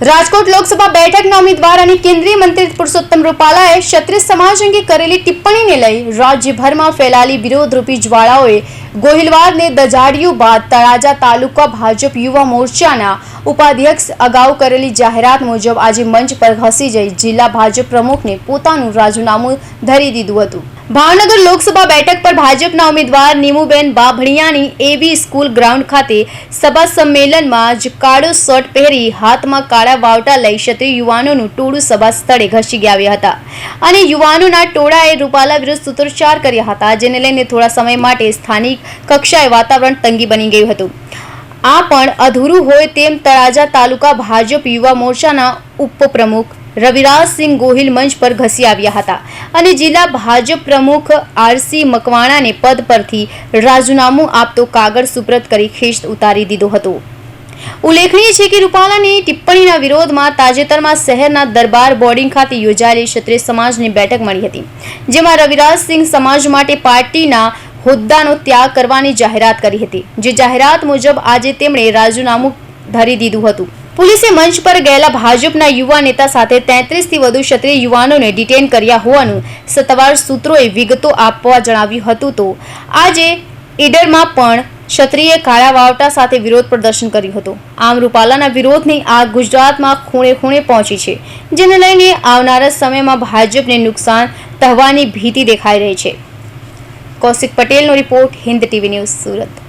રાજકોટ લોકસભા બેઠકના ઉમેદવાર અને કેન્દ્રીય મંત્રી પુરુષોત્તમ રૂપાલાએ ક્ષત્રિય સમાજ અંગે કરેલી ટિપ્પણીને લઈ રાજ્યભરમાં ફેલાયેલી વિરોધરૂપી જ્વાળાઓએ ગોહિલવાડને દજાડ્યું બાદ તળાજા તાલુકા ભાજપ યુવા મોરચાના ઉપાધ્યક્ષ અગાઉ કરેલી જાહેરાત મુજબ આજે મંચ પર ઘસી જઈ જિલ્લા ભાજપ પ્રમુખને પોતાનું રાજીનામું ધરી દીધું હતું. ભાવનગર લોકસભા બેઠક પર ભાજપના ઉમેદવાર નીમુબેન બાભણિયાની એવી સ્કૂલ ગ્રાઉન્ડ ખાતે સભા સંમેલનમાં જ કાળો શર્ટ પહેરી હાથમાં કાળા વાવટા લઈ ક્ષત્રિય યુવાનોનું ટોળું સભા સ્થળે ઘસી ગયા હતા. અને યુવાનોના ટોળાએ રૂપાલા વિરુદ્ધ સૂત્રોચ્ચાર કર્યા હતા, જેને લઈને થોડા સમય માટે સ્થાનિક કક્ષાએ વાતાવરણ તંગી બની ગયું હતું. આ પણ અધૂરું હોય તેમ તળાજા તાલુકા ભાજપ યુવા મોરચાના ઉપપ્રમુખ રવિરાજસિંહ ગોહિલ મંચ પર ઘસી આવ્યા હતા અને જિલ્લા ભાજપ પ્રમુખ આરસી મકવાણાને પદ પરથી રાજીનામું આપતો કાગળ સુપ્રત કરી ખેસ ઉતારી દીધો હતો. ઉલ્લેખનીય છે કે રૂપાલાની ટિપ્પણીના વિરોધમાં તાજેતરમાં શહેરના દરબાર બોર્ડિંગ ખાતે યોજાયેલી ક્ષત્રિય સમાજની બેઠક મળી હતી, જેમાં રવિરાજસિંહ સમાજ માટે પાર્ટીના હોદ્દાનો ત્યાગ કરવાની જાહેરાત કરી હતી. જે જાહેરાત મુજબ આજે તેમણે રાજીનામું ધરી દીધું હતું. પોલીસે મંચ પર ગયેલા ભાજપના યુવા નેતા સાથે તેત્રીસથી વધુ ક્ષત્રિય યુવાનોને ડિટેન કર્યા હોવાનું સત્તાવાર સૂત્રોએ વિગતો આપવા જણાવ્યું હતું તો આજે ઈડરમાં પણ ક્ષત્રિય કાળા વાવટા સાથે વિરોધ પ્રદર્શન કર્યું હતું. આમ રૂપાલાના વિરોધની આગ ગુજરાતમાં ખૂણે ખૂણે પહોંચી છે, જેને લઈને આવનારા સમયમાં ભાજપને નુકસાન થવાની ભીતિ દેખાઈ રહી છે. કૌશિક પટેલનો report Hind TV news Surat.